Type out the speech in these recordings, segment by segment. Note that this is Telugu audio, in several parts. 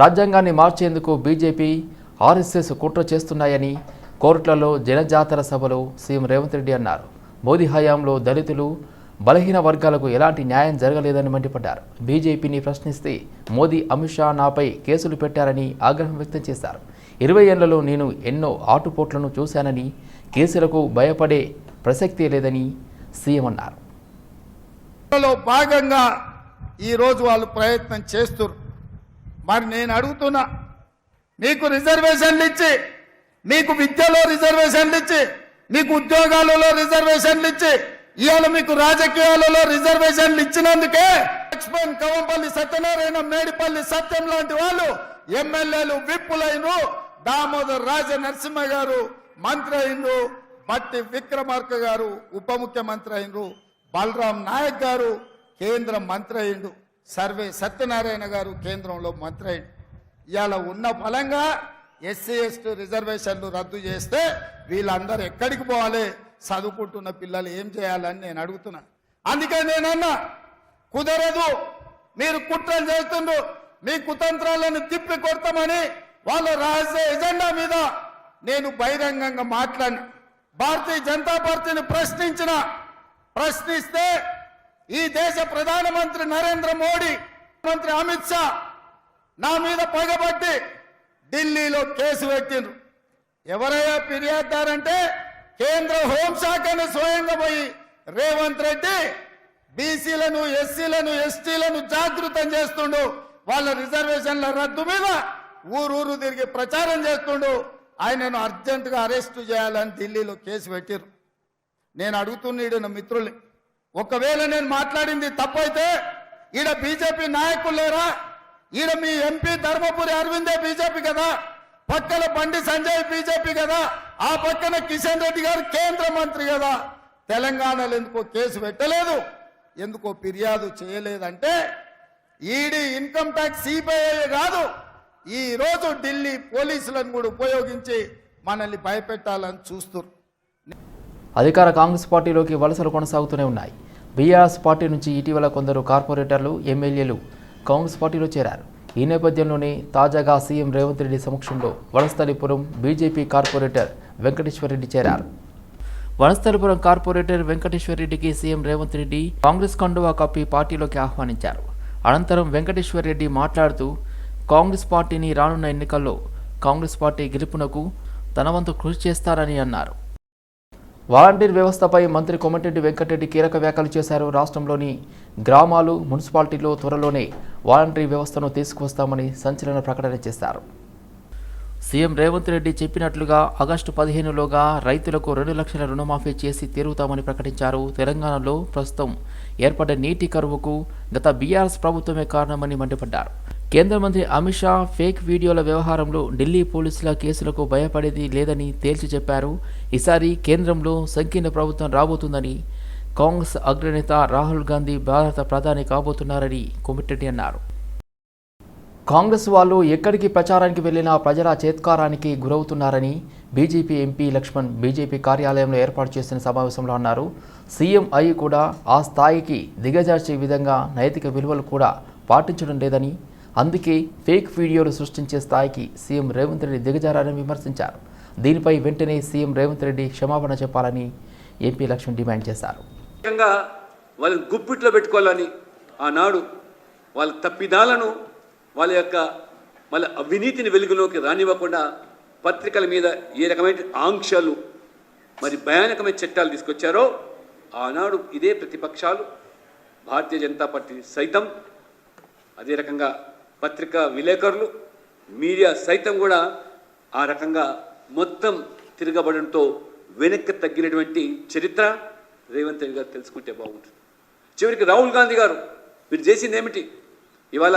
రాజ్యాంగాన్ని మార్చేందుకు బీజేపీ ఆర్ఎస్ఎస్ కుట్ర చేస్తున్నాయని కోర్టులలో జనజాతర సభలో సీఎం రేవంత్ రెడ్డి అన్నారు. మోదీ హయాంలో దళితులు బలహీన వర్గాలకు ఎలాంటి న్యాయం జరగలేదని మండిపడ్డారు. బీజేపీని ప్రశ్నిస్తే మోదీ అమిత్ షా నాపై కేసులు పెట్టారని ఆగ్రహం వ్యక్తం చేశారు. ఇరవై ఏళ్ళలో నేను ఎన్నో ఆటుపోట్లను చూశానని కేసులకు భయపడే ప్రసక్తే లేదని సీఎం అన్నారు. భాగంగా ఈరోజు వాళ్ళు ప్రయత్నం చేస్తున్నారు. మరి నేను అడుగుతున్నా మీకు రిజర్వేషన్లు ఇచ్చి మీకు విద్యలో రిజర్వేషన్లు ఇచ్చి మీకు ఉద్యోగాలలో రిజర్వేషన్లు ఇచ్చి ఇవాళ మీకు రాజకీయాలలో రిజర్వేషన్లు ఇచ్చినందుకే లక్ష్మణ్ కవంపల్లి సత్యనారాయణ మేడిపల్లి సత్యం లాంటి వాళ్ళు ఎమ్మెల్యేలు విప్పులైను దామోదర్ రాజ నరసింహ గారు మంత్రి అయినరు. బట్టి విక్రమార్క గారు ఉప ముఖ్యమంత్రి అయినరు. బలరాం నాయక్ గారు కేంద్ర మంత్రి అయిండు సర్వే సత్యనారాయణ గారు కేంద్రంలో మంత్రి అయిండు ఇవాళ ఉన్న ఫలంగా ఎస్సీ ఎస్టీ రిజర్వేషన్లు రద్దు చేస్తే వీళ్ళందరూ ఎక్కడికి పోవాలి? చదువుకుంటున్న పిల్లలు ఏం చేయాలని నేను అడుగుతున్నా. అందుకే నేనన్నా కుదరదు మీరు కుట్రలు చేస్తుండ్రు మీ కుతంత్రాలను తిప్పి కొడతామని వాళ్ళ రహస్య ఎజెండా మీద నేను బహిరంగంగా మాట్లాడిన. భారతీయ జనతా పార్టీని ప్రశ్నించిన ప్రశ్నిస్తే ఈ దేశ ప్రధానమంత్రి నరేంద్ర మోడీ మంత్రి అమిత్ షా నా మీద పగబట్టి ఢిల్లీలో కేసు పెట్టిండ్రు. ఎవరయ్యా ఫిర్యాదారంటే కేంద్ర హోంశాఖను స్వయంగా పోయి రేవంత్ రెడ్డి బీసీలను ఎస్సీలను ఎస్టీలను జాగృతం చేస్తుండు. వాళ్ళ రిజర్వేషన్ల రద్దు మీద ఊరూరు తిరిగి ప్రచారం చేస్తుండు. ఆయనను అర్జెంటుగా అరెస్టు చేయాలని ఢిల్లీలో కేసు పెట్టిరు నేను అడుగుతున్నాడు నా మిత్రుల్ని ఒకవేళ నేను మాట్లాడింది తప్పైతే ఈడ బీజేపీ నాయకులు లేరా? ఈడ మీ ఎంపీ ధర్మపురి అరవిందే బీజేపీ కదా? పక్కన బండి సంజయ్ బీజేపీ కదా? ఆ పక్కన కిషన్ రెడ్డి గారు కేంద్ర మంత్రి కదా? తెలంగాణలో ఎందుకో కేసు పెట్టలేదు? ఎందుకో ఫిర్యాదు చేయలేదంటే ఈడీ ఇన్కమ్ ట్యాక్స్ సిబిఐ కాదు. ఈరోజు ఢిల్లీ పోలీసులను కూడా ఉపయోగించి మనల్ని భయపెట్టాలని చూస్తున్నారు అధికార కాంగ్రెస్ పార్టీలోకి వలసలు కొనసాగుతూనే ఉన్నాయి. బీఆర్ఎస్ పార్టీ నుంచి ఇటీవల కొందరు కార్పొరేటర్లు ఎమ్మెల్యేలు కాంగ్రెస్ పార్టీలో చేరారు. ఈ నేపథ్యంలోనే తాజాగా సీఎం రేవంత్ రెడ్డి సమక్షంలో వనస్థలిపురం బీజేపీ కార్పొరేటర్ వెంకటేశ్వరరెడ్డి చేరారు. వనస్థలిపురం కార్పొరేటర్ వెంకటేశ్వరరెడ్డికి సీఎం రేవంత్ రెడ్డి కాంగ్రెస్ కండువా కప్పి పార్టీలోకి ఆహ్వానించారు. అనంతరం వెంకటేశ్వరరెడ్డి మాట్లాడుతూ కాంగ్రెస్ పార్టీని రానున్న ఎన్నికల్లో కాంగ్రెస్ పార్టీ గెలుపునకు తన వంతు కృషి చేస్తారని అన్నారు. వాలంటీర్ వ్యవస్థపై మంత్రి కోమటిరెడ్డి వెంకటరెడ్డి కీలక వ్యాఖ్యలు చేశారు. రాష్ట్రంలోని గ్రామాలు మున్సిపాలిటీలో త్వరలోనే వాలంటీర్ వ్యవస్థను తీసుకువస్తామని సంచలన ప్రకటన చేశారు. సీఎం రేవంత్ రెడ్డి చెప్పినట్లుగా ఆగస్టు పదిహేనులోగా రైతులకు రెండు లక్షల రుణమాఫీ చేసి తీరుతామని ప్రకటించారు. తెలంగాణలో ప్రస్తుతం ఏర్పడ్డ నీటి కరువుకు గత బీఆర్ఎస్ ప్రభుత్వమే కారణమని మండిపడ్డారు. కేంద్ర మంత్రి అమిత్ షా ఫేక్ వీడియోల వ్యవహారంలో ఢిల్లీ పోలీసుల కేసులకు భయపడేది లేదని తేల్చి చెప్పారు. ఈసారి కేంద్రంలో సంకీర్ణ ప్రభుత్వం రాబోతుందని కాంగ్రెస్ అగ్రనేత రాహుల్ గాంధీ భారత ప్రధాని కాబోతున్నారని కొమిటెడ్డి అన్నారు. కాంగ్రెస్ వాళ్ళు ఎక్కడికి ప్రచారానికి వెళ్ళినా ప్రజల చేత్కారానికి గురవుతున్నారని బీజేపీ ఎంపీ లక్ష్మణ్ బీజేపీ కార్యాలయంలో ఏర్పాటు చేసిన సమావేశంలో అన్నారు. సీఎం అయి కూడా ఆ స్థాయికి దిగజార్చే విధంగా నైతిక విలువలు కూడా పాటించడం లేదని అందుకే ఫేక్ వీడియోలు సృష్టించే స్థాయికి సీఎం రేవంత్ రెడ్డి దిగజారని విమర్శించారు. దీనిపై వెంటనే సీఎం రేవంత్ రెడ్డి క్షమాపణ చెప్పాలని ఎంపీ లక్ష్మణ్ డిమాండ్ చేశారు. ముఖ్యంగా వాళ్ళని గుప్పిట్లో పెట్టుకోవాలని ఆనాడు వాళ్ళ తప్పిదాలను వాళ్ళ యొక్క వాళ్ళ అవినీతిని వెలుగులోకి రానివ్వకుండా పత్రికల మీద ఏ రకమైన ఆంక్షలు మరి భయానకమైన చట్టాలు తీసుకొచ్చారో ఆనాడు ఇదే ప్రతిపక్షాలు భారతీయ జనతా పార్టీ సైతం అదే రకంగా పత్రికా విలేకరులు మీడియా సైతం కూడా ఆ రకంగా మొత్తం తిరగబడంతో వెనక్కి తగ్గినటువంటి చరిత్ర రేవంత్ రెడ్డి గారు తెలుసుకుంటే బాగుంటుంది. చివరికి రాహుల్ గాంధీ గారు మీరు చేసింది ఏమిటి? ఇవాళ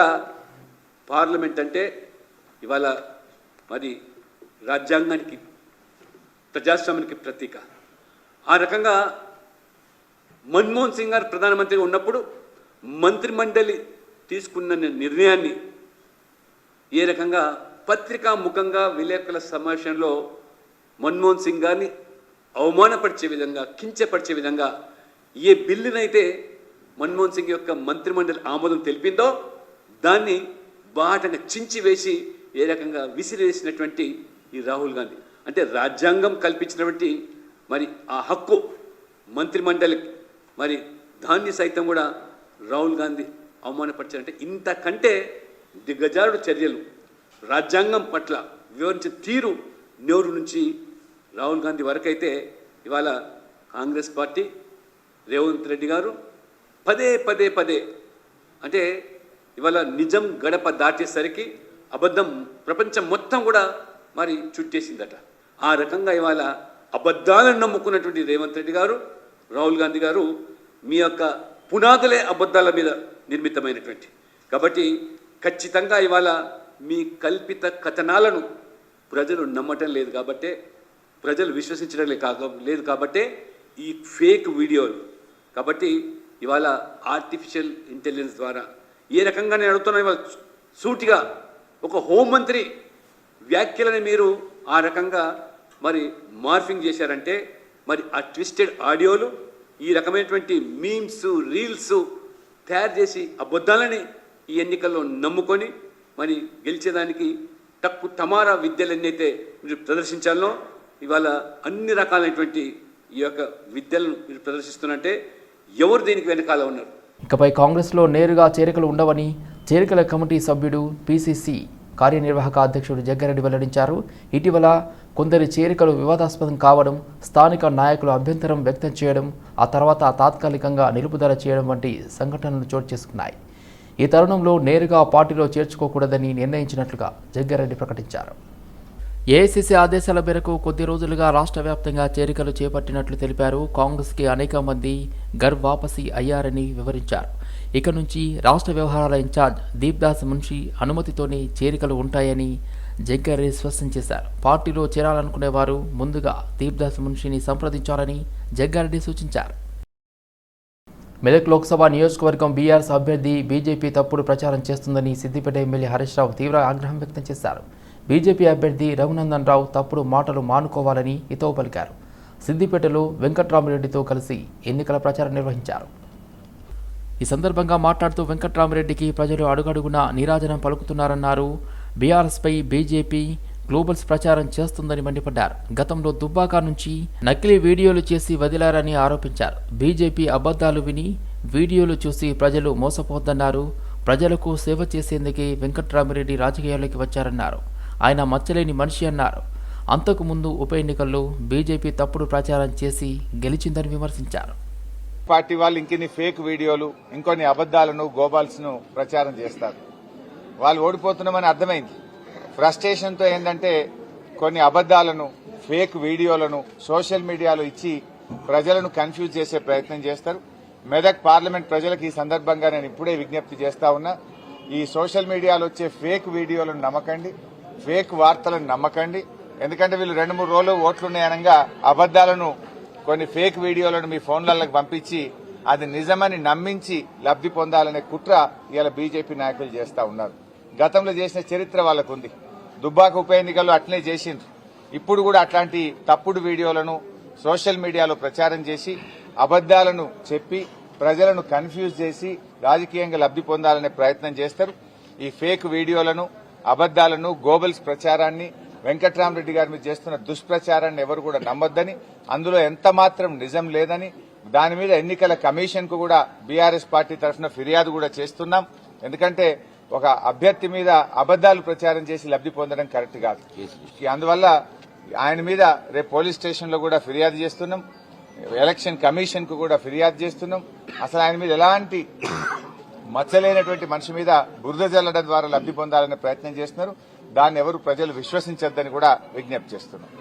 పార్లమెంట్ అంటే ఇవాళ మరి రాజ్యాంగానికి ప్రజాస్వామ్యానికి ప్రతీక. ఆ రకంగా మన్మోహన్ సింగ్ గారు ప్రధానమంత్రిగా ఉన్నప్పుడు మంత్రిమండలి తీసుకున్న నిర్ణయాన్ని ఏ రకంగా పత్రికా ముఖంగా విలేకరుల సమావేశంలో మన్మోహన్ సింగ్ గారిని అవమానపరిచే విధంగా కించపరిచే విధంగా ఏ బిల్లునైతే మన్మోహన్ సింగ్ యొక్క మంత్రిమండలి ఆమోదం తెలిపిందో దాన్ని బాటంగా చించి వేసి ఏ రకంగా విసిరేసినటువంటి ఈ రాహుల్ గాంధీ. అంటే రాజ్యాంగం కల్పించినటువంటి మరి ఆ హక్కు మంత్రిమండలి మరి దాన్ని సైతం కూడా రాహుల్ గాంధీ అవమానపరిచారంటే ఇంతకంటే దిగ్గజారుడు చర్యలు. రాజ్యాంగం పట్ల వివరించే తీరు నెహ్రూ నుంచి రాహుల్ గాంధీ వరకైతే ఇవాళ కాంగ్రెస్ పార్టీ రేవంత్ రెడ్డి గారు పదే పదే పదే అంటే ఇవాళ నిజం గడప దాటేసరికి అబద్ధం ప్రపంచం మొత్తం కూడా మరి చుట్టేసిందట. ఆ రకంగా ఇవాళ అబద్ధాలను నమ్ముకున్నటువంటి రేవంత్ రెడ్డి గారు రాహుల్ గాంధీ గారు మీ యొక్క పునాదులే అబద్ధాల మీద నిర్మితమైనటువంటి. కాబట్టి ఖచ్చితంగా ఇవాళ మీ కల్పిత కథనాలను ప్రజలు నమ్మటం లేదు కాబట్టే ప్రజలు విశ్వసించడం లే- కాక లేదు కాబట్టే ఈ ఫేక్ వీడియోలు. కాబట్టి ఇవాళ ఆర్టిఫిషియల్ ఇంటెలిజెన్స్ ద్వారా ఏ రకంగా నేను అడుగుతున్నా ఇవాళ సూటిగా ఒక హోంమంత్రి వ్యాఖ్యలని మీరు ఆ రకంగా మరి మార్ఫింగ్ చేశారంటే మరి ఆ ట్విస్టెడ్ ఆడియోలు ఈ రకమైనటువంటి మీమ్స్ రీల్స్ తయారు చేసి అబద్ధాలని ఈ ఎన్నికల్లో నమ్ముకొని మరి గెలిచేదానికి తక్కువ తమారా విద్యలు ఎన్నైతే మీరు ప్రదర్శించాలో ఇవాళ అన్ని రకాలైనటువంటి ఈ యొక్క విద్యలను మీరు ప్రదర్శిస్తున్నట్టే ఎవరు దీనికి వెనకాల ఉన్నారు? ఇకపై కాంగ్రెస్లో నేరుగా చేరికలు ఉండవని చేరికల కమిటీ సభ్యుడు పిసిసి కార్యనిర్వాహక అధ్యక్షుడు జగ్గారెడ్డి వెల్లడించారు. ఇటీవల కొందరి చేరికలు వివాదాస్పదం కావడం స్థానిక నాయకులు అభ్యంతరం వ్యక్తం చేయడం ఆ తర్వాత తాత్కాలికంగా నిలుపుదల చేయడం వంటి సంఘటనలు చోటు చేసుకున్నాయి. ఈ తరుణంలో నేరుగా పార్టీలో చేర్చుకోకూడదని నిర్ణయించినట్లుగా జగ్గారెడ్డి ప్రకటించారు. ఏఐసీసీ ఆదేశాల మేరకు కొద్ది రోజులుగా రాష్ట్ర వ్యాప్తంగా చేరికలు చేపట్టినట్లు తెలిపారు. కాంగ్రెస్కి అనేక మంది గర్ వాపసి అయ్యారని వివరించారు. ఇక నుంచి రాష్ట్ర వ్యవహారాల ఇన్ఛార్జ్ దీప్దాస్ మున్షి అనుమతితోనే చేరికలు ఉంటాయని జగ్గారెడ్డి స్పష్టం చేశారు. పార్టీలో చేరాలనుకునేవారు ముందుగా దీప్దాస్ మున్షిని సంప్రదించాలని జగ్గారెడ్డి సూచించారు. మెదక్ లోక్సభ నియోజకవర్గం బీఆర్ఎస్ అభ్యర్థి బీజేపీ తప్పుడు ప్రచారం చేస్తుందని సిద్దిపేట ఎమ్మెల్యే హరీష్ రావు తీవ్ర ఆగ్రహం వ్యక్తం చేశారు. బీజేపీ అభ్యర్థి రఘునందన్ రావు తప్పుడు మాటలు మానుకోవాలని హితవు పలికారు. సిద్దిపేటలో వెంకట్రామిరెడ్డితో కలిసి ఎన్నికల ప్రచారం నిర్వహించారు. ఈ సందర్భంగా మాట్లాడుతూ వెంకట్రామిరెడ్డికి ప్రజలు అడుగడుగునా నీరాజనం పలుకుతున్నారన్నారు. బీఆర్ఎస్పై బీజేపీ గ్లోబల్స్ ప్రచారం చేస్తుందని మండిపడ్డారు. గతంలో దుబ్బాకా నుంచి నకిలీ వీడియోలు చేసి వదిలారని ఆరోపించారు. బీజేపీ అబద్ధాలు విని వీడియోలు చూసి ప్రజలు మోసపోద్దన్నారు ప్రజలకు సేవ చేసేందుకే వెంకట్రామిరెడ్డి రాజకీయాల్లోకి వచ్చారన్నారు. ఆయన మచ్చలేని మనిషి అన్నారు. అంతకుముందు ఉప ఎన్నికల్లో బీజేపీ తప్పుడు ప్రచారం చేసి గెలిచిందని విమర్శించారు. పార్టీ వాళ్ళు ఇంకిన్ని ఫేక్ వీడియోలు ఇంకొన్ని అబద్దాలను గోబాల్స్ను ప్రచారం చేస్తారు. వాళ్ళు ఓడిపోతున్నామని అర్థమైంది. ఫ్రస్ట్రేషన్తో ఏంటంటే కొన్ని అబద్దాలను ఫేక్ వీడియోలను సోషల్ మీడియాలో ఇచ్చి ప్రజలను కన్ఫ్యూజ్ చేసే ప్రయత్నం చేస్తారు. మెదక్ పార్లమెంట్ ప్రజలకు ఈ సందర్భంగా నేను ఇప్పుడే విజ్ఞప్తి చేస్తా ఉన్నా ఈ సోషల్ మీడియాలో వచ్చే ఫేక్ వీడియోలను నమ్మకండి ఫేక్ వార్తలను నమ్మకండి. ఎందుకంటే వీళ్ళు రెండు మూడు రోజులు ఓట్లున్నాయనగా అబద్దాలను కొన్ని ఫేక్ వీడియోలను మీ ఫోన్లకు పంపించి అది నిజమని నమ్మించి లబ్ధి పొందాలనే కుట్ర ఇలా బీజేపీ నాయకులు చేస్తా ఉన్నారు. గతంలో చేసిన చరిత్ర వాళ్ళకు ఉంది దుబ్బాక ఉప ఎన్నికల్లో అట్లనే చేసిండ్రు. ఇప్పుడు కూడా అట్లాంటి తప్పుడు వీడియోలను సోషల్ మీడియాలో ప్రచారం చేసి అబద్దాలను చెప్పి ప్రజలను కన్ఫ్యూజ్ చేసి రాజకీయంగా లబ్ధి పొందాలనే ప్రయత్నం చేస్తారు. ఈ ఫేక్ వీడియోలను అబద్దాలను గోబల్స్ ప్రచారాన్ని వెంకట్రామరెడ్డి గారి మీద చేస్తున్న దుష్ప్రచారాన్ని ఎవరు కూడా నమ్మొద్దని అందులో ఎంత మాత్రం నిజం లేదని దాని మీద ఎన్నికల కమిషన్కు కూడా బీఆర్ఎస్ పార్టీ తరఫున ఫిర్యాదు కూడా చేస్తున్నాం. ఎందుకంటే ఒక అభ్యర్థి మీద అబద్దాలు ప్రచారం చేసి లబ్ధి పొందడం కరెక్ట్ కాదు. అందువల్ల ఆయన మీద రేపు పోలీస్ స్టేషన్లో కూడా ఫిర్యాదు చేస్తున్నాం. ఎలక్షన్ కమిషన్కు కూడా ఫిర్యాదు చేస్తున్నాం. అసలు ఆయన మీద ఎలాంటి మచ్చలేనటువంటి మనిషి మీద బురద జల్లడం ద్వారా లబ్ధి పొందాలనే ప్రయత్నం చేస్తున్నారు. దాన్ని ఎవరు ప్రజలు విశ్వసించొద్దని కూడా విజ్ఞప్తి చేస్తున్నాం.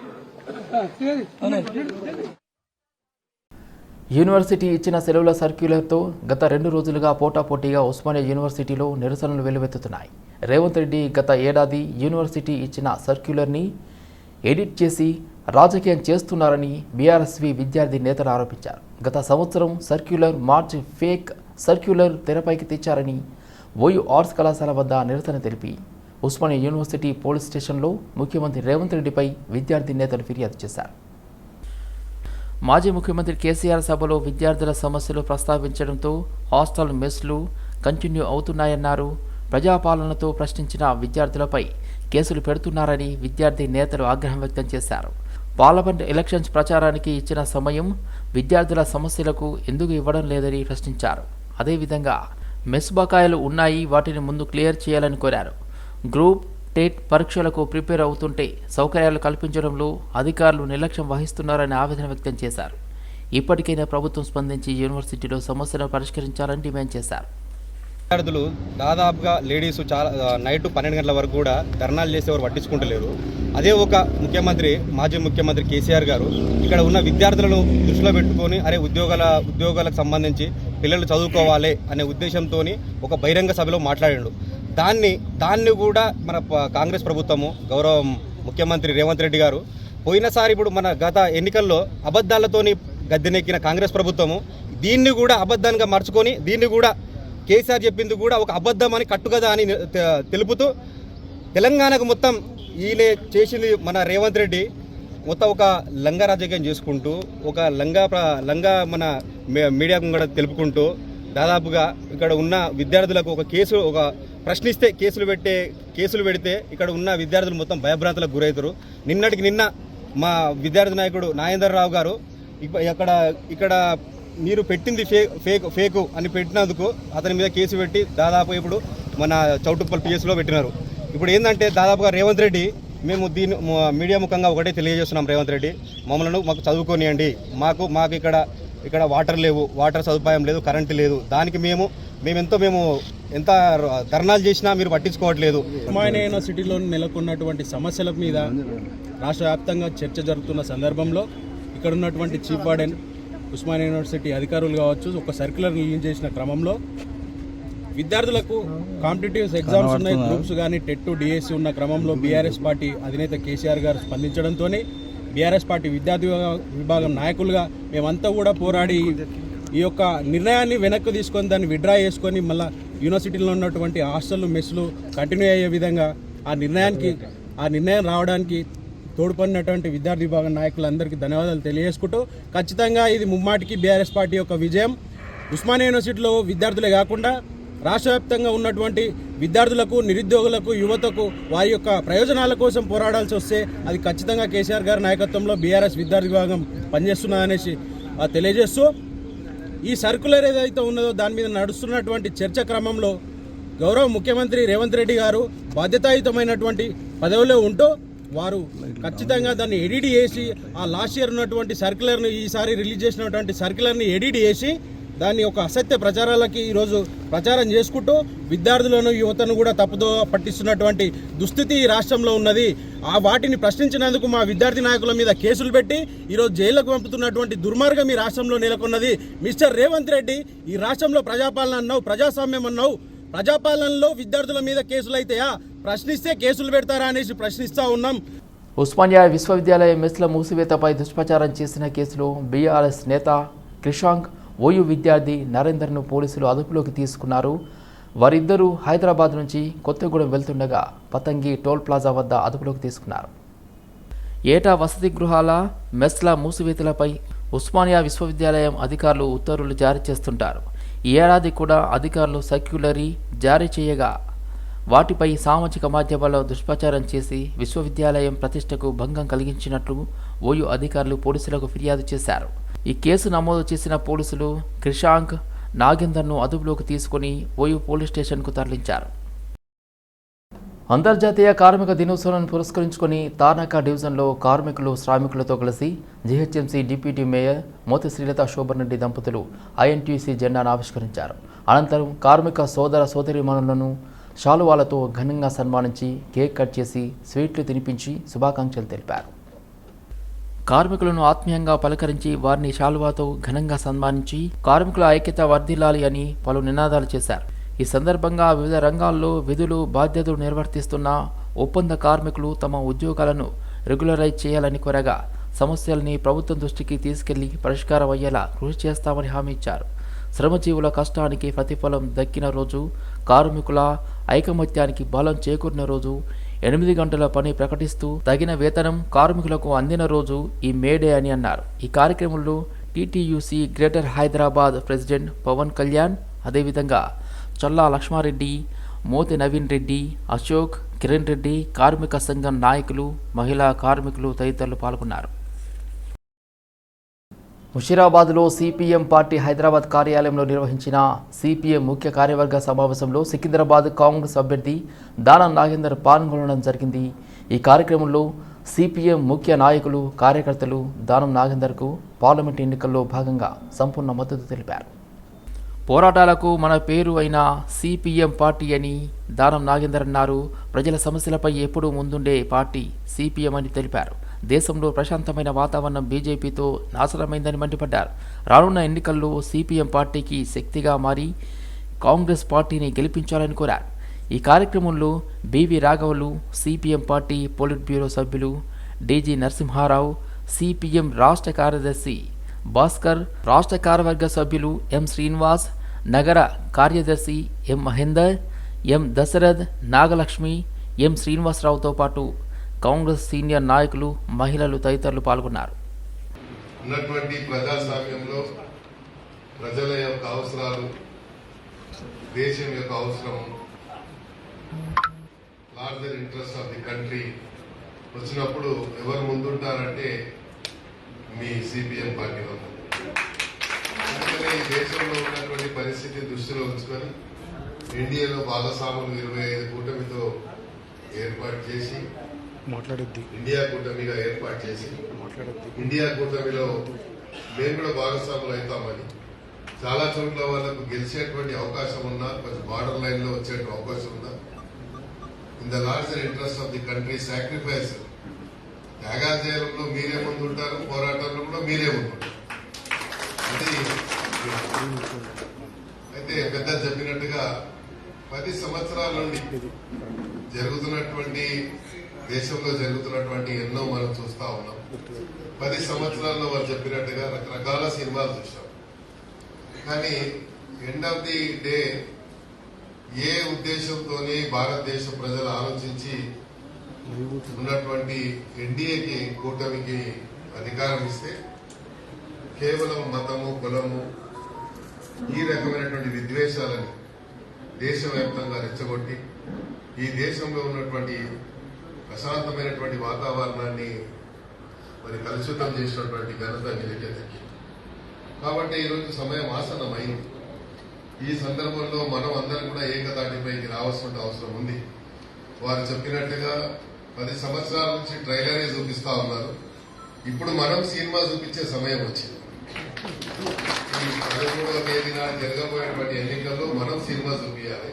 యూనివర్సిటీ ఇచ్చిన సెలవుల సర్క్యులర్తో గత రెండు రోజులుగా పోటాపోటీగా ఉస్మానియా యూనివర్సిటీలో నిరసనలు వెలువెత్తుతున్నాయి రేవంత్ రెడ్డి గత ఏడాది యూనివర్సిటీ ఇచ్చిన సర్క్యులర్ని ఎడిట్ చేసి రాజకీయం చేస్తున్నారని బీఆర్ఎస్వి విద్యార్థి నేతలు ఆరోపించారు. గత సంవత్సరం సర్క్యులర్ మార్చ్ ఫేక్ సర్క్యులర్ తెరపైకి తెచ్చారని ఓయూ ఆర్ట్స్ కళాశాల వద్ద నిరసన తెలిపి ఉస్మానియా యూనివర్సిటీ పోలీస్ స్టేషన్లో ముఖ్యమంత్రి రేవంత్ రెడ్డిపై విద్యార్థి నేతలు ఫిర్యాదు చేశారు. మాజీ ముఖ్యమంత్రి కేసీఆర్ సభలో విద్యార్థుల సమస్యలు ప్రస్తావించడంతో హాస్టల్ మెస్లు కంటిన్యూ అవుతున్నాయన్నారు. ప్రజాపాలనతో ప్రశ్నించిన విద్యార్థులపై కేసులు పెడుతున్నారని విద్యార్థి నేతలు ఆగ్రహం వ్యక్తం చేశారు. పార్లమెంట్ ఎలక్షన్స్ ప్రచారానికి ఇచ్చిన సమయం విద్యార్థుల సమస్యలకు ఎందుకు ఇవ్వడం లేదని ప్రశ్నించారు. అదేవిధంగా మెస్ బకాయిలు ఉన్నాయి వాటిని ముందు క్లియర్ చేయాలని కోరారు. గ్రూప్ టెట్ పరీక్షలకు ప్రిపేర్ అవుతుంటే సౌకర్యాలు కల్పించడంలో అధికారులు నిర్లక్ష్యం వహిస్తున్నారని ఆవేదన వ్యక్తం చేశారు. ఇప్పటికైనా ప్రభుత్వం స్పందించి యూనివర్సిటీలో సమస్యలను పరిష్కరించాలని డిమాండ్ చేశారు. విద్యార్థులు దాదాపుగా లేడీస్ చాలా నైట్ పన్నెండు గంటల వరకు కూడా ధర్నాలు చేసేవారు పట్టించుకుంటలేరు. అదే ఒక ముఖ్యమంత్రి మాజీ ముఖ్యమంత్రి కేసీఆర్ గారు ఇక్కడ ఉన్న విద్యార్థులను దృష్టిలో పెట్టుకొని అరే ఉద్యోగాల ఉద్యోగాలకు సంబంధించి పిల్లలు చదువుకోవాలి అనే ఉద్దేశంతో ఒక బహిరంగ సభలో మాట్లాడాడు. దాన్ని దాన్ని కూడా మన కాంగ్రెస్ ప్రభుత్వము గౌరవ ముఖ్యమంత్రి రేవంత్ రెడ్డి గారు పోయినసారి ఇప్పుడు మన గత ఎన్నికల్లో అబద్ధాలతోని గద్దెనెక్కిన కాంగ్రెస్ ప్రభుత్వము దీన్ని కూడా అబద్ధానికి మార్చుకొని దీన్ని కూడా కేసీఆర్ చెప్పింది కూడా ఒక అబద్ధం అని కట్టుకదా అని తెలుపుతూ తెలంగాణకు మొత్తం ఈయన చేసింది మన రేవంత్ రెడ్డి. మొత్తం ఒక లంగా రాజకీయం చేసుకుంటూ ఒక లంగా లంగా మన మీ- మీడియాకు కూడా తెలుపుకుంటూ దాదాపుగా ఇక్కడ ఉన్న విద్యార్థులకు ఒక కేసు ఒక ప్రశ్నిస్తే కేసులు పెట్టే కేసులు పెడితే ఇక్కడ ఉన్న విద్యార్థులు మొత్తం భయభ్రాంతులకు గురవుతారు. నిన్నటికి నిన్న మా విద్యార్థి నాయకుడు నాగేందర్ రావు గారు ఇప్ప- ఇక్కడ ఇక్కడ మీరు పెట్టింది ఫేక్ ఫేక్ ఫేకు అని పెట్టినందుకు అతని మీద కేసు పెట్టి దాదాపు ఇప్పుడు మన చౌటుప్పల్ పిఎస్లో పెట్టినారు. ఇప్పుడు ఏంటంటే దాదాపుగా రేవంత్ రెడ్డి మేము దీని మీడియా ముఖంగా ఒకటే తెలియజేస్తున్నాం రేవంత్ రెడ్డి మమ్మల్ని మాకు చదువుకోనియండి. మాకు మాకు ఇక్కడ ఇక్కడ వాటర్ లేవు వాటర్ సదుపాయం లేదు కరెంటు లేదు. దానికి మేము మేమెంతో మేము ఎంత ధర్నాలు చేసినా మీరు పట్టించుకోవట్లేదు. ఉస్మానియా యూనివర్సిటీలో నెలకొన్నటువంటి సమస్యల మీద రాష్ట్ర వ్యాప్తంగా చర్చ జరుగుతున్న సందర్భంలో ఇక్కడ ఉన్నటువంటి చీఫ్ వార్డెన్ ఉస్మానియా యూనివర్సిటీ అధికారులు కావచ్చు ఒక సర్క్యులర్ రిలీజ్ చేసిన క్రమంలో విద్యార్థులకు కాంపిటేటివ్ ఎగ్జామ్స్ ఉన్నాయి గ్రూప్స్ కానీ టెట్ డిఎస్సి ఉన్న క్రమంలో బీఆర్ఎస్ పార్టీ అధినేత కేసీఆర్ గారు స్పందించడంతోనే బీఆర్ఎస్ పార్టీ విద్యార్థి విభా- విభాగం నాయకులుగా మేమంతా కూడా పోరాడి ఈ యొక్క నిర్ణయాన్ని వెనక్కి తీసుకొని దాన్ని విడ్రా చేసుకొని మళ్ళీ యూనివర్సిటీలో ఉన్నటువంటి హాస్టల్ మెస్లు కంటిన్యూ అయ్యే విధంగా ఆ నిర్ణయానికి ఆ నిర్ణయం రావడానికి తోడ్పడినటువంటి విద్యార్థి విభాగం నాయకులందరికీ ధన్యవాదాలు తెలియజేసుకుంటూ ఖచ్చితంగా ఇది ముమ్మాటికి బీఆర్ఎస్ పార్టీ యొక్క విజయం. ఉస్మానియా యూనివర్సిటీలో విద్యార్థులే కాకుండా రాష్ట్ర వ్యాప్తంగా ఉన్నటువంటి విద్యార్థులకు నిరుద్యోగులకు యువతకు వారి యొక్క ప్రయోజనాల కోసం పోరాడాల్సి వస్తే అది ఖచ్చితంగా కేసీఆర్ గారి నాయకత్వంలో బీఆర్ఎస్ విద్యార్థి విభాగం పనిచేస్తున్నదనేసి తెలియజేస్తూ ఈ సర్కులర్ ఏదైతే ఉన్నదో దాని మీద నడుస్తున్నటువంటి చర్చ క్రమంలో గౌరవ ముఖ్యమంత్రి రేవంత్ రెడ్డి గారు బాధ్యతాయుతమైనటువంటి పదవిలో ఉంటూ వారు ఖచ్చితంగా దాన్ని ఎడిట్ చేసి ఆ లాస్ట్ ఇయర్ ఉన్నటువంటి సర్క్యులర్ని ఈసారి రిలీజ్ చేసినటువంటి సర్క్యులర్ని ఎడిట్ చేసి దాన్ని ఒక అసత్య ప్రచారాలకి ఈరోజు ప్రచారం చేసుకుంటూ విద్యార్థులను యువతను కూడా తప్పుదో పట్టిస్తున్నటువంటి దుస్థితి ఈ రాష్ట్రంలో ఉన్నది. ఆ వాటిని ప్రశ్నించినందుకు మా విద్యార్థి నాయకుల మీద కేసులు పెట్టి ఈరోజు జైళ్ళకు పంపుతున్నటువంటి దుర్మార్గం ఈ రాష్ట్రంలో నెలకొన్నది. మిస్టర్ రేవంత్ రెడ్డి ఈ రాష్ట్రంలో ప్రజాపాలన అన్నావు ప్రజాస్వామ్యం అన్నావు ప్రజాపాలనలో విద్యార్థుల మీద కేసులు అయితాయా? ప్రశ్నిస్తే కేసులు పెడతారా అనేసి ప్రశ్నిస్తూ ఉన్నాం. ఉస్మానియా విశ్వవిద్యాలయ మెస్ల మూసివేతపై దుష్ప్రచారం చేసిన కేసులో బీఆర్ఎస్ నేత క్రిషాంక్ ఓయూ విద్యార్థి నరేందర్ను పోలీసులు అదుపులోకి తీసుకున్నారు. వారిద్దరూ హైదరాబాద్ నుంచి కొత్తగూడెం వెళ్తుండగా పతంగి టోల్ ప్లాజా వద్ద అదుపులోకి తీసుకున్నారు. ఏటా వసతి గృహాల మెస్ల మూసివేతలపై ఉస్మానియా విశ్వవిద్యాలయం అధికారులు ఉత్తర్వులు జారీ చేస్తుంటారు. ఈ ఏడాది కూడా అధికారులు సర్క్యులరీ జారీ చేయగా వాటిపై సామాజిక మాధ్యమాల్లో దుష్ప్రచారం చేసి విశ్వవిద్యాలయం ప్రతిష్టకు భంగం కలిగించినట్లు ఓయూ అధికారులు పోలీసులకు ఫిర్యాదు చేశారు. ఈ కేసు నమోదు చేసిన పోలీసులు క్రిషాంక్ నాగేందర్ను అదుపులోకి తీసుకుని ఓయూ పోలీస్ స్టేషన్కు తరలించారు. అంతర్జాతీయ కార్మిక దినోత్సవాన్ని పురస్కరించుకొని తార్నాక డివిజన్లో కార్మికులు శ్రామికులతో కలిసి GHMC deputy mayor Mothi Srilatha Shobhan Reddy దంపతులు ఐఎన్టీసీ జెండాను ఆవిష్కరించారు. అనంతరం కార్మిక సోదర సోదరిమణులను శాలువాలతో ఘనంగా సన్మానించి కేక్ కట్ చేసి స్వీట్లు తినిపించి శుభాకాంక్షలు తెలిపారు. కార్మికులను ఆత్మీయంగా పలకరించి వారిని శాలువాతో ఘనంగా సన్మానించి కార్మికుల ఐక్యత వర్ధిల్లాలి అని పలు నినాదాలు చేశారు. ఈ సందర్భంగా వివిధ రంగాల్లో విధులు బాధ్యతలు నిర్వర్తిస్తున్న ఒప్పంద కార్మికులు తమ ఉద్యోగాలను రెగ్యులరైజ్ చేయాలని కోరగా సమస్యల్ని ప్రభుత్వం దృష్టికి తీసుకెళ్ళి పరిష్కారం అయ్యేలా కృషి చేస్తామని హామీ ఇచ్చారు. శ్రమజీవుల కష్టానికి ప్రతిఫలం దక్కిన రోజు కార్మికుల ఐకమత్యానికి బలం చేకూరిన రోజు ఎనిమిది గంటల పని ప్రకటిస్తూ తగిన వేతనం కార్మికులకు అందిన రోజు ఈ మేడే అని అన్నారు. ఈ కార్యక్రమంలో TTUC greater Hyderabad president Pawan Kalyan అదేవిధంగా చల్లా లక్ష్మారెడ్డి మోతి నవీన్ రెడ్డి అశోక్ కిరణ్ రెడ్డి కార్మిక సంఘం నాయకులు మహిళా కార్మికులు తదితరులు పాల్గొన్నారు. హుషీరాబాద్లో సిపిఎం పార్టీ హైదరాబాద్ కార్యాలయంలో నిర్వహించిన సిపిఎం ముఖ్య కార్యవర్గ సమావేశంలో సికింద్రాబాద్ కాంగ్రెస్ అభ్యర్థి దానం నాగేందర్ పాల్గొనడం జరిగింది. ఈ కార్యక్రమంలో సిపిఎం ముఖ్య నాయకులు కార్యకర్తలు దానం నాగేందర్కు పార్లమెంట్ ఎన్నికల్లో భాగంగా సంపూర్ణ మద్దతు తెలిపారు. పోరాటాలకు మన పేరు అయిన సిపిఎం పార్టీ అని దానం నాగేందర్ అన్నారు. ప్రజల సమస్యలపై ఎప్పుడూ ముందుండే పార్టీ సిపిఎం అని తెలిపారు. దేశంలో ప్రశాంతమైన వాతావరణం బీజేపీతో నాశనమైందని మండిపడ్డారు. రానున్న ఎన్నికల్లో సిపిఎం పార్టీకి శక్తిగా మారి కాంగ్రెస్ పార్టీని గెలిపించాలని కోరారు. ఈ కార్యక్రమంలో బివి రాఘవులు సిపిఎం పార్టీ పోలిట్ బ్యూరో సభ్యులు డీజీ నరసింహారావు సిపిఎం రాష్ట్ర కార్యదర్శి భాస్కర్ రాష్ట్ర కార్యవర్గ సభ్యులు ఎం శ్రీనివాస్ నగర కార్యదర్శి ఎం మహేందర్ ఎం దశరథ్ నాగలక్ష్మి ఎం శ్రీనివాసరావుతో పాటు కాంగ్రెస్ సీనియర్ నాయకులు మహిళలు తదితరులు పాల్గొన్నారు. ఉన్నటువంటి ప్రజాస్వామ్యంలో ప్రజల యొక్క అవసరాలు దేశం యొక్క అవసరం larger interest of the country వచ్చినప్పుడు ఎవరు ముందుంటారంటే మీ సిపిఎం పార్టీ వాళ్ళు. అందుకనే ఈ దేశంలో ఉన్నటువంటి పరిస్థితి దృష్టిలో ఉంచుకొని ఇండియాలో భాగస్వాములు ఇరవై ఐదు కూటమితో ఏర్పాటు చేసి ఇండియా కూటమిగా ఏర్పాటు చేసి ఇండియా కూటమిలో మేము కూడా భాగస్వాములు అవుతామని చాలా చోట్ల వాళ్ళకు గెలిచేటువంటి అవకాశం ఉన్నా కొంచెం బార్డర్ లైన్లో వచ్చే అవకాశం ఉందా in the larger interest of the country sacrifice త్యాగాలు చేయడంలో మీరే ముందు ఉంటారు పోరాటంలో కూడా మీరే ముందుంటారు. అది అయితే పెద్ద చెప్పినట్టుగా పది సంవత్సరాల నుండి జరుగుతున్నటువంటి దేశంలో జరుగుతున్నటువంటి ఎన్నో మనం చూస్తా ఉన్నాం. పది సంవత్సరాల్లో వారు చెప్పినట్టుగా రకరకాల సినిమాలు చూసాం కానీ ఎండ్ ఆఫ్ ది డే ఏ ఉద్దేశంతోనే భారతదేశ ప్రజలు ఆలోచించి ఉన్నటువంటి ఎన్డీఏకి కూటమికి అధికారం ఇస్తే కేవలం మతము కులము ఈ రకమైనటువంటి విద్వేషాలని దేశవ్యాప్తంగా రెచ్చగొట్టి ఈ దేశంలో ఉన్నటువంటి ప్రశాంతమైనటువంటి వాతావరణాన్ని మరి కలుషితం చేసినటువంటి ఘనత నిలికెత్తింది కాబట్టి ఈరోజు సమయం ఆసన్నమైంది. ఈ సందర్భంలో మనం అందరం కూడా ఏకతాటిపైకి రావాల్సిన అవసరం ఉంది. వారు చెప్పినట్టుగా పది సంవత్సరాల నుంచి ట్రైలరే చూపిస్తా ఉన్నారు. ఇప్పుడు మనం సినిమా చూపించే సమయం వచ్చింది. ఈ పదమూడవ తేదీన జరగబోయేటువంటి ఎన్నికల్లో మనం సినిమా చూపించాలి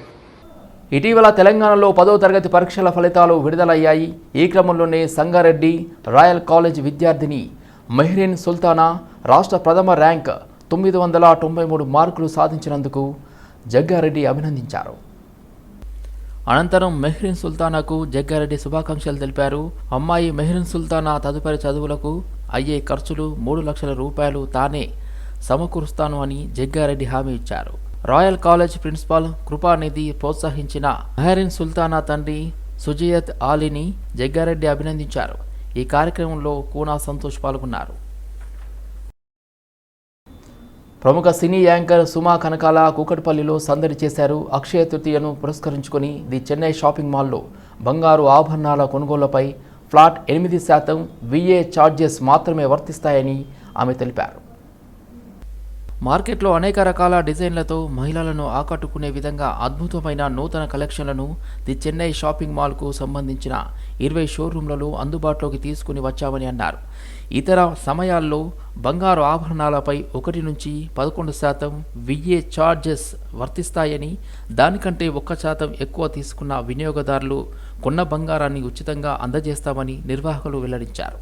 ఇటీవల తెలంగాణలో పదో తరగతి పరీక్షల ఫలితాలు విడుదలయ్యాయి. ఈ క్రమంలోనే సంగారెడ్డి రాయల్ కాలేజ్ విద్యార్థిని మెహ్రీన్ సుల్తానా రాష్ట్ర ప్రథమ ర్యాంక్ తొమ్మిది వందల తొంభై మూడు మార్కులు సాధించినందుకు జగ్గారెడ్డి అభినందించారు. అనంతరం మెహ్రీన్ సుల్తానాకు జగ్గారెడ్డి శుభాకాంక్షలు తెలిపారు. అమ్మాయి మెహ్రీన్ సుల్తానా తదుపరి చదువులకు అయ్యే ఖర్చులు మూడు లక్షల రూపాయలు తానే సమకూరుస్తాను అని జగ్గారెడ్డి హామీ ఇచ్చారు. రాయల్ కాలేజ్ ప్రిన్సిపాల్ కృపానిధి ప్రోత్సహించిన మహరిన్ సుల్తానా తండ్రి సుజయత్ ఆలీని జగ్గారెడ్డి అభినందించారు. ఈ కార్యక్రమంలో కూనా సంతోష్ పాల్గొన్నారు. ప్రముఖ సినీ యాంకర్ సుమా కనకాల కూకట్పల్లిలో సందడి చేశారు. అక్షయ తృతీయను పురస్కరించుకొని ది చెన్నై షాపింగ్ మాల్లో బంగారు ఆభరణాల కొనుగోళ్ళపై ఫ్లాట్ ఎనిమిది శాతం విఏ ఛార్జెస్ మాత్రమే వర్తిస్తాయని ఆమె తెలిపారు. మార్కెట్లో అనేక రకాల డిజైన్లతో మహిళలను ఆకట్టుకునే విధంగా అద్భుతమైన నూతన కలెక్షన్లను ది చెన్నై షాపింగ్ మాల్కు సంబంధించిన ఇరవై షోరూంలలో అందుబాటులోకి తీసుకుని వచ్చామని అన్నారు. ఇతర సమయాల్లో బంగారు ఆభరణాలపై ఒకటి నుంచి పదకొండు శాతం విఏ ఛార్జెస్ వర్తిస్తాయని దానికంటే ఒక్క శాతం ఎక్కువ తీసుకున్న వినియోగదారులు కొన్న బంగారాన్ని ఉచితంగా అందజేస్తామని నిర్వాహకులు వెల్లడించారు.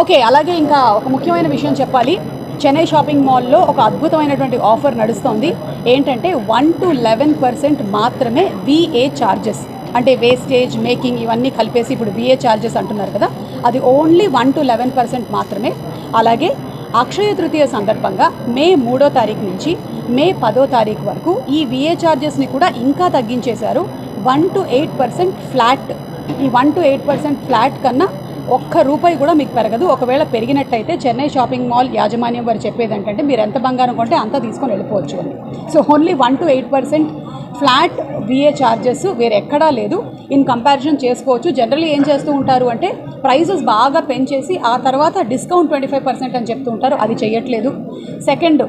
ఓకే అలాగే ఇంకా ఒక ముఖ్యమైన విషయం చెప్పాలి. చెన్నై షాపింగ్ మాల్లో ఒక అద్భుతమైనటువంటి ఆఫర్ నడుస్తోంది. ఏంటంటే వన్ టు లెవెన్ పర్సెంట్ మాత్రమే విఏ ఛార్జెస్ అంటే వేస్టేజ్ మేకింగ్ ఇవన్నీ కలిపేసి ఇప్పుడు విఏ ఛార్జెస్ అంటున్నారు కదా. అది only one two eleven percent మాత్రమే. అలాగే అక్షయ తృతీయ సందర్భంగా మే మూడో తారీఖు నుంచి మే పదో తారీఖు వరకు ఈ విఏ ఛార్జెస్ని కూడా ఇంకా తగ్గించేశారు. One two eight percent flat. ఈ one two eight percent flat కన్నా ఒక్క రూపాయి కూడా మీకు పెరగదు. ఒకవేళ పెరిగినట్టయితే చెన్నై షాపింగ్ మాల్ యాజమాన్యం వారు చెప్పేది ఏంటంటే మీరు ఎంత బంగారం కొంటే అంత తీసుకొని వెళ్ళిపోవచ్చు అని. So only one two eight percent flat VA charges వేరెక్కడా లేదు. ఇన్ కంపారిజన్ చేసుకోవచ్చు. జనరల్లీ ఏం చేస్తూ ఉంటారు అంటే ప్రైజెస్ బాగా పెంచేసి ఆ తర్వాత డిస్కౌంట్ ట్వంటీ ఫైవ్ పర్సెంట్ అని చెప్తూ ఉంటారు. అది చేయట్లేదు సెకండ్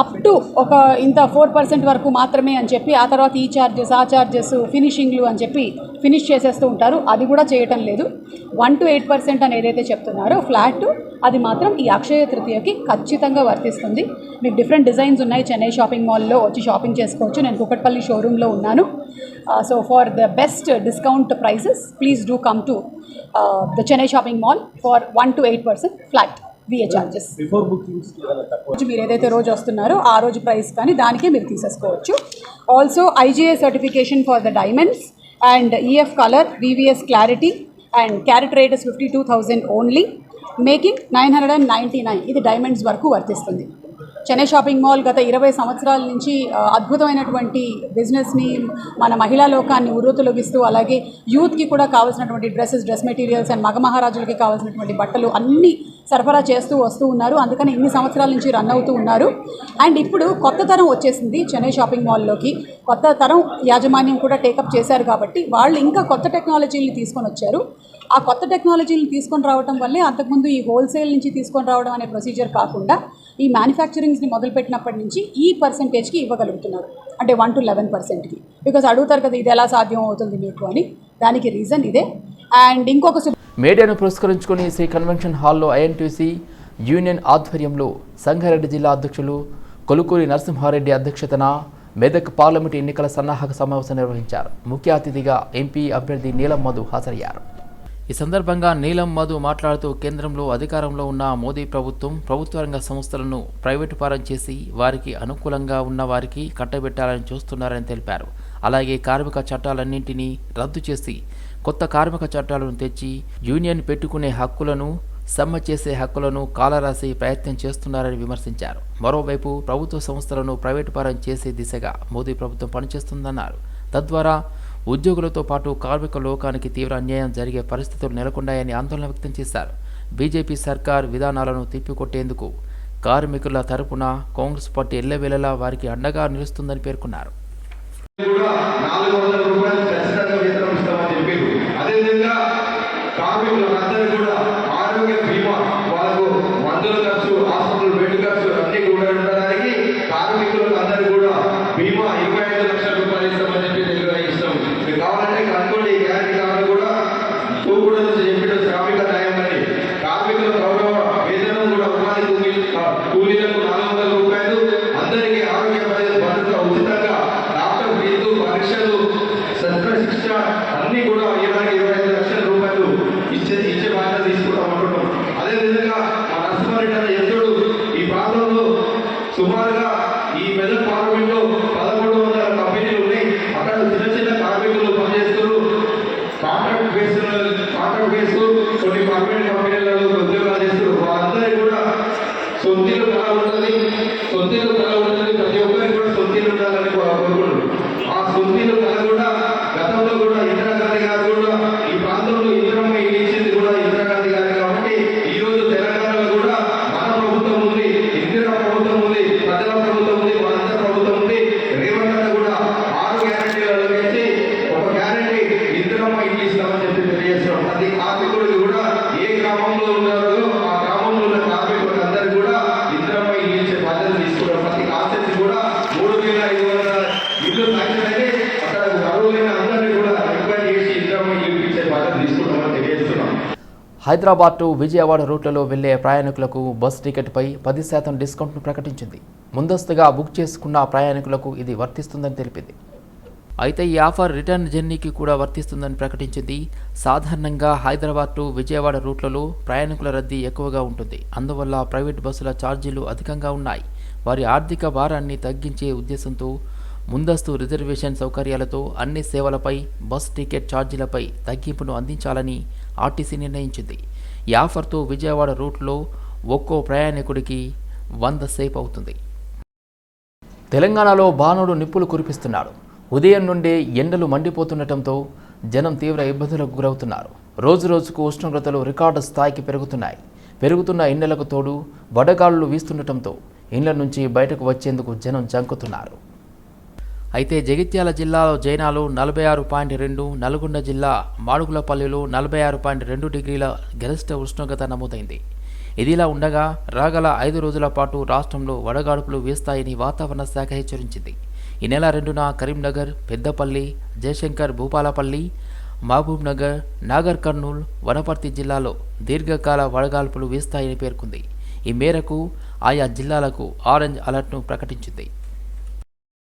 అప్ టు ఒక ఇంత ఫోర్ పర్సెంట్ వరకు మాత్రమే అని చెప్పి ఆ తర్వాత ఈ ఛార్జెస్ ఆ ఛార్జెస్ ఫినిషింగ్లు అని చెప్పి ఫినిష్ చేసేస్తూ ఉంటారు. అది కూడా చేయటం లేదు. వన్ టు ఎయిట్ పర్సెంట్ అని ఏదైతే చెప్తున్నారో ఫ్లాట్ అది మాత్రం ఈ అక్షయ తృతీయకి ఖచ్చితంగా వర్తిస్తుంది. మీకు డిఫరెంట్ డిజైన్స్ ఉన్నాయి. చెన్నై షాపింగ్ మాల్లో వచ్చి షాపింగ్ చేసుకోవచ్చు. నేను కుకట్పల్లి షోరూంలో ఉన్నాను. So for the best discount prices please do come to the Chennai shopping mall for one two eight percent flat VA charges రోజు మీరు ఏదైతే రోజు వస్తున్నారో ఆ రోజు ప్రైస్ కానీ దానికే మీరు తీసేసుకోవచ్చు. Also IGA certification for the diamonds and EF colour VVS clarity and carat rate is fifty two thousand only making nine hundred and ninety nine ఇది డైమండ్స్ వరకు వర్తిస్తుంది. చెన్నై షాపింగ్ మాల్ గత ఇరవై సంవత్సరాల నుంచి అద్భుతమైనటువంటి బిజినెస్ని మన మహిళా లోకాన్ని ఉర్రూతలొగిస్తూ అలాగే యూత్కి కూడా కావాల్సినటువంటి డ్రెస్సెస్ డ్రెస్ మెటీరియల్స్ అండ్ మగ మహారాజులకి కావాల్సినటువంటి బట్టలు అన్నీ సరఫరా చేస్తూ వస్తూ ఉన్నారు. అందుకని ఇన్ని సంవత్సరాల నుంచి రన్ అవుతూ ఉన్నారు. అండ్ ఇప్పుడు కొత్త తరం వచ్చేసింది చెన్నై షాపింగ్ మాల్లోకి కొత్త తరం యాజమాన్యం కూడా టేకప్ చేశారు కాబట్టి వాళ్ళు ఇంకా కొత్త టెక్నాలజీని తీసుకొని వచ్చారు. ఆ కొత్త టెక్నాలజీని తీసుకొని రావడం వల్లే అంతకుముందు ఈ హోల్సేల్ నుంచి తీసుకొని రావడం అనే ప్రొసీజర్ కాకుండా ఈ మ్యానుఫ్యాక్చరింగ్స్ని మొదలుపెట్టినప్పటి నుంచి ఈ పర్సంటేజ్కి ఇవ్వగలుగుతున్నారు. అంటే వన్ టు లెవెన్ పర్సెంట్కి బికాస్ అడుగుతారు కదా ఇది ఎలా సాధ్యం అవుతుంది మీకు? అని. దానికి రీజన్ ఇదే. అండ్ ఇంకొక మీడియాను పురస్కరించుకుని శ్రీ కన్వెన్షన్ హాల్లో ఐఎన్టీసీ యూనియన్ ఆధ్వర్యంలో సంగారెడ్డి జిల్లా అధ్యక్షులు కొలుకూరి నరసింహారెడ్డి అధ్యక్షతన మెదక్ పార్లమెంటు ఎన్నికల సన్నాహక సమావేశం నిర్వహించారు. ముఖ్య అతిథిగా ఎంపీ అభ్యర్థి నీలం మధు హాజరయ్యారు. ఈ సందర్భంగా నీలం మధు మాట్లాడుతూ కేంద్రంలో అధికారంలో ఉన్న మోదీ ప్రభుత్వం ప్రభుత్వ రంగ సంస్థలను ప్రైవేటు పరం చేసి వారికి అనుకూలంగా ఉన్న వారికి కట్టబెట్టాలని చూస్తున్నారని తెలిపారు. అలాగే కార్మిక చట్టాలన్నింటినీ రద్దు చేసి కొత్త కార్మిక చట్టాలను తెచ్చి యూనియన్ పెట్టుకునే హక్కులను సమ్మె చేసే హక్కులను కాలరాసి ప్రయత్నం చేస్తున్నారని విమర్శించారు. మరోవైపు ప్రభుత్వ సంస్థలను ప్రైవేటు పరం చేసే దిశగా మోదీ ప్రభుత్వం పనిచేస్తుందన్నారు. తద్వారా ఉద్యోగులతో పాటు కార్మిక లోకానికి తీవ్ర అన్యాయం జరిగే పరిస్థితులు నెలకొన్నాయని ఆందోళన వ్యక్తం చేశారు. బీజేపీ సర్కార్ విధానాలను తిప్పికొట్టేందుకు కార్మికుల తరపున కాంగ్రెస్ పార్టీ ఎల్లవేళలా వారికి అండగా నిలుస్తుందని పేర్కొన్నారు కూడా నాలుగు వందల రూపాయలు ఖచ్చితంగా వేతనం ఇస్తామని చెప్పారు అదేవిధంగా కార్మికులందరూ కూడా ఆరోగ్య బీమా వాళ్ళకు మందుల ఖర్చు హాస్పిటల్ బెడ్ ఖర్చు అన్ని కూడా ఉండడానికి కార్మికులకు అందరూ కూడా బీమా ఇరవై ఐదు లక్షల రూపాయలు ఇస్తామని చెప్పి దగ్గర ఇస్తాం మీకు కావాలంటే కనుక్కోండి ఈ గ్యారంటీ కార్డు కూడా చూకూడదు చెప్పిన శ్రామిక న్యాయం అని కార్మికుల గౌరవ వేతనం కూడా ఉపాధి కూలీ కూలీలకు నాలుగు వందల రూపాయలు అందరికీ ఆరోగ్య భద్రత భద్రత ఉచితంగా డాక్టర్ ఫీజు పరీక్షలు శస్త్రశిక్ష అన్ని కూడా ఇరవై ఇరవై ఐదు లక్షల రూపాయలు ఇచ్చే ఇచ్చే బాధ్యత తీసుకుంటాం అనుకుంటున్నాం అదేవిధంగా మా నరసింహారెడ్డి అనే ఎత్తుడు ఈ ప్రాంతంలో సుమారుగా ఈ మెదక్ పార్లమెంట్లో పదకొండు వందల కంపెనీలు ఉన్నాయి అక్కడ చిన్న చిన్న కార్మికులు పనిచేస్తారు కాంట్రాక్ట్ బేస్ కాంట్రాక్ట్ బేస్ కొన్ని పర్మనెంట్ కంపెనీలలో ఉద్యోగాలు చేస్తారు వాళ్ళందరికీ కూడా సొంతిలు కళ ఉంటుంది సొంతిలు కళ ఉంటుంది ప్రతి ఒక్కరికి కూడా సొంతిలు ఉండాలని కోరుకుంటున్నారు ఆ సొంతిలు కళ కూడా గతంలో కూడా ఇందిరాగాంధీ గారు కూడా ఈ ప్రాంతంలో ఇందిరమ్మ ఇల్లు ఇచ్చింది కూడా ఇందిరాగాంధీ గారు కాబట్టి ఈ రోజు తెలంగాణలో కూడా మన ప్రభుత్వం ఉంది ఇందిరా ప్రభుత్వం ఉంది ప్రజల ప్రభుత్వం ఉంది మనందరి ప్రభుత్వం ఉంది రేవంత్ అన్న కూడా ఆరు గ్యారెంటీలలో ఇచ్చి ఒక గ్యారెంటీ ఇందిరమ్మ ఇల్లు ఇస్తామని చెప్పి తెలియజేస్తున్నాం ప్రతి కార్మికుడికి కూడా ఏ గ్రామంలో ఉన్నారో ఆ గ్రామంలో ఉన్న కార్మికులకు అందరికీ కూడా ఇందిరమ్మ ఇల్లు ఇచ్చే బాధ్యత తీసుకున్నాం ప్రతి కాన్సెప్ట్ కూడా మూడు వేల ఐదు వందల ఇల్లు శాంక్షన్ అయితే అక్కడ అర్హులైన అందరినీ కూడా రిక్వైర్ చేసి ఇందిరమ్మ ఇల్లు ఇచ్చే బాధ్యత తీసుకుంటామని తెలియజేస్తున్నాం హైదరాబాద్ టు విజయవాడ రూట్లలో వెళ్ళే ప్రయాణికులకు బస్ టికెట్పై పది శాతం డిస్కౌంట్ను ప్రకటించింది. ముందస్తుగా బుక్ చేసుకున్న ప్రయాణికులకు ఇది వర్తిస్తుందని తెలిపింది. అయితే ఈ ఆఫర్ రిటర్న్ జర్నీకి కూడా వర్తిస్తుందని ప్రకటించింది. సాధారణంగా హైదరాబాద్ టు విజయవాడ రూట్లలో ప్రయాణికుల రద్దీ ఎక్కువగా ఉంటుంది. అందువల్ల ప్రైవేట్ బస్సుల ఛార్జీలు అధికంగా ఉన్నాయి. వారి ఆర్థిక భారాన్ని తగ్గించే ఉద్దేశంతో ముందస్తు రిజర్వేషన్ సౌకర్యాలతో అన్ని సేవలపై బస్ టికెట్ ఛార్జీలపై తగ్గింపును అందించాలని ఆర్టీసీ నిర్ణయించింది. ఈ ఆఫర్తో విజయవాడ రూట్లో ఒక్కో ప్రయాణికుడికి వంద సేపు అవుతుంది. తెలంగాణలో బాణుడు నిప్పులు కురిపిస్తున్నాడు. ఉదయం నుండే ఎండలు మండిపోతుండటంతో జనం తీవ్ర ఇబ్బందులకు గురవుతున్నారు. రోజు రోజుకు ఉష్ణోగ్రతలు రికార్డు స్థాయికి పెరుగుతున్నాయి. పెరుగుతున్న ఎండలకు తోడు వడగాలులు వీస్తుండటంతో ఇండ్ల నుంచి బయటకు వచ్చేందుకు జనం జంకుతున్నారు. అయితే జగిత్యాల జిల్లాలో జైనాలు నలభై ఆరు పాయింట్ రెండు నల్గొండ జిల్లా మాడుగులపల్లిలో నలభై ఆరు పాయింట్ రెండు డిగ్రీల గరిష్ట ఉష్ణోగ్రత నమోదైంది. ఇదిలా ఉండగా రాగల ఐదు రోజుల పాటు రాష్ట్రంలో వడగాడుపులు వీస్తాయని వాతావరణ శాఖ హెచ్చరించింది. ఈ నెల రెండున కరీంనగర్ పెద్దపల్లి జయశంకర్ భూపాలపల్లి మహబూబ్నగర్ నాగర్ కర్నూల్ వనపర్తి జిల్లాలో దీర్ఘకాల వడగాల్పులు వీస్తాయని పేర్కొంది. ఈ మేరకు ఆయా జిల్లాలకు ఆరెంజ్ అలర్ట్ను ప్రకటించింది.